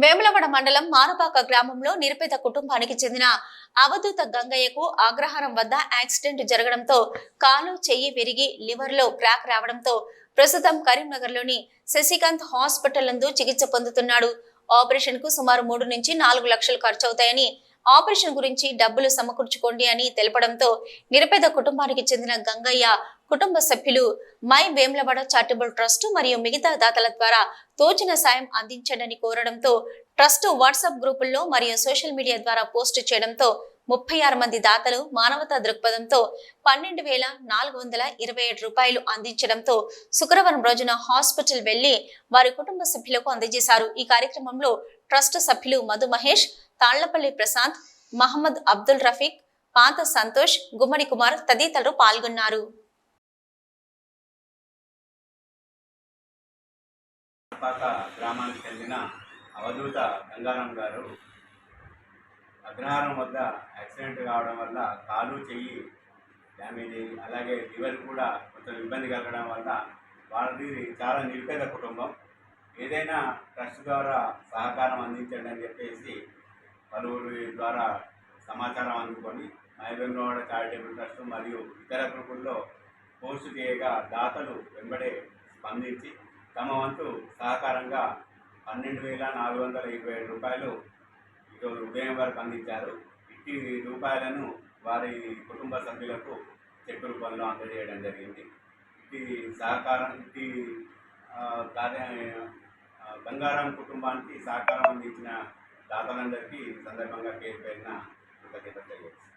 వేములవాడ మండలం మారుపాక గ్రామంలో నిరుపేద కుటుంబానికి చెందిన అవధూత గంగయ్యకు అగ్రహారం వద్ద యాక్సిడెంట్ జరగడంతో కాలు చెయ్యి విరిగి లివర్లో క్రాక్ రావడంతో ప్రస్తుతం కరీంనగర్లోని శశికాంత్ హాస్పిటల్ నందు చికిత్స పొందుతున్నాడు. ఆపరేషన్కు సుమారు మూడు నుంచి నాలుగు లక్షలు ఖర్చవుతాయని ఆపరేషన్ గురించి డబ్బులు సమకూర్చుకోండి అని తెలపడంతో నిరుపేద కుటుంబానికి చెందిన గంగయ్య కుటుంబ సభ్యులు మై వేమ్లవాడ చారిటబుల్ ట్రస్ట్ మరియు మిగతా దాతల ద్వారా తోచిన సాయం అందించండి కోరడంతో ట్రస్ట్ వాట్సాప్ గ్రూపుల్లో మరియు సోషల్ మీడియా ద్వారా పోస్ట్ చేయడంతో ముప్పై ఆరు మంది దాతలు మానవతా దృక్పథంతో పన్నెండు వేల నాలుగు వందల ఇరవై ఏడు రూపాయలు అందించడంతో శుక్రవారం రోజున హాస్పిటల్ వెళ్ళి వారి కుటుంబ సభ్యులకు అందజేశారు. ఈ కార్యక్రమంలో ట్రస్ట్ సభ్యులు మధు మహేష్ తాళ్ళపల్లి ప్రశాంత్ మహమ్మద్ అబ్దుల్ రఫీక్ పాత సంతోష్ గుమ్మడి కుమార్ తదితరులు పాల్గొన్నారు. పాక గ్రామానికి చెందిన అవధూత గంగారాం గారు అగ్రహారం వద్ద యాక్సిడెంట్ కావడం వల్ల కాలు చెయ్యి డ్యామేజ్ అయ్యి అలాగే లివర్ కూడా కొంచెం ఇబ్బంది కలగడం వల్ల వాళ్ళది చాలా నిరుపేద కుటుంబం. ఏదైనా ట్రస్ట్ ద్వారా సహకారం అందించండి అని చెప్పేసి పలువురి ద్వారా సమాచారం అందుకొని మైబెంగవాడ చారిటబుల్ ట్రస్ట్ మరియు ఇతర గ్రూపుల్లో పోస్ట్ చేయగా దాతలు వెంబడే స్పందించి తమ వంతు సహకారంగా పన్నెండు వేల నాలుగు వందల ఇరవై ఏడు రూపాయలు ఈరోజు ఉదయం వరకు అందించారు. ఇట్టి రూపాయలను వారి కుటుంబ సభ్యులకు చెక్ రూపంలో అందజేయడం జరిగింది. ఇట్టి సహకారం ఇట్టి కార్య బంగారం కుటుంబానికి సహకారం అందించిన దాతలందరికీ సందర్భంగా పేరు పేరిన కృతజ్ఞత తెలియజేస్తాను